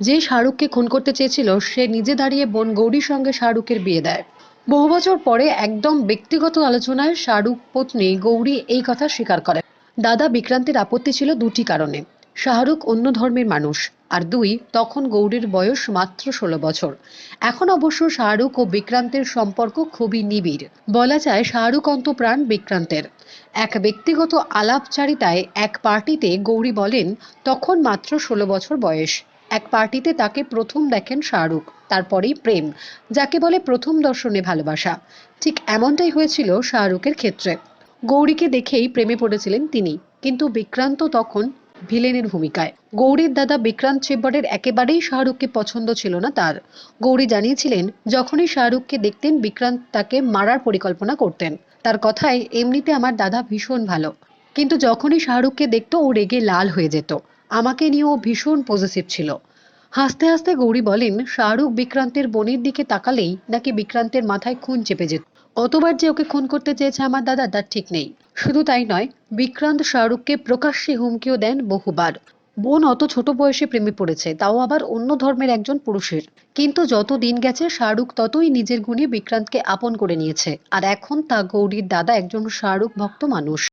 যে শাহরুখকে খুন করতে চেয়েছিল, সে নিজে দাঁড়িয়ে বোন গৌরীর সঙ্গে শাহরুখের বিয়ে দেয়। বহু বছর পরে একদম ব্যক্তিগত আলোচনায় শাহরুখ পত্নী গৌরী এই কথা স্বীকার করে দাদা বিক্রান্তের আপত্তি ছিল দুটি কারণে, শাহরুখ অন্য ধর্মের মানুষ আর দুই, তখন গৌরীর বয়স মাত্র ষোলো বছর। এখন অবশ্য শাহরুখ ও বিক্রান্তের সম্পর্ক খুবই নিবিড়। বলা যায় শাহরুখ অন্তপ্রাণ বিক্রান্তের। এক ব্যক্তিগত আলাপচারিতায় এক পার্টিতে গৌরী বলেন, তখন মাত্র ষোলো বছর বয়স। এক পার্টিতে তাকে প্রথম দেখেন শাহরুখ, তারপরেই প্রেম, যাকে বলে প্রথম দর্শনে ভালোবাসা। ঠিক এমনটাই হয়েছিল শাহরুখের ক্ষেত্রে। গৌরীকে দেখেই প্রেমে পড়েছিলেন তিনি, কিন্তু বিক্রান্ত তখন ভিলেনের ভূমিকায়। গৌরীর দাদা বিক্রান্ত চেব্বরের একেবারেই শাহরুখকে পছন্দ ছিল না তার। গৌরী জানিয়েছিলেন, যখনই শাহরুখকে দেখতেন, বিক্রান্ত তাকে মারার পরিকল্পনা করতেন। তার কথায়, এমনিতে আমার দাদা ভীষণ ভালো। কিন্তু যখনই শাহরুখকে দেখতো, ও রেগে লাল হয়ে যেত আমাকে নিয়ে ও ভীষণ পজিটিভ ছিল। হাসতে হাসতে গৌরী বলেন, শাহরুখ বিক্রান্তের বোনের দিকে তাকালেই নাকি বিক্রান্তের মাথায় খুন চেপে যেত। কতবার যে ওকে খুন করতে চেয়েছে আমার দাদা, তার ঠিক নেই। শুধু তাই নয়, বিক্রান্ত শাহরুখকে প্রকাশ্যে হুমকিও দেন বহুবার। বোন অত ছোট বয়সে প্রেমে পড়েছে, তাও আবার অন্য ধর্মের একজন পুরুষের। কিন্তু যত দিন গেছে, শাহরুখ ততই নিজের গুণে বিক্রান্তকে আপন করে নিয়েছে। আর এখন তা গৌরীর দাদা একজন শাহরুখ ভক্ত মানুষ।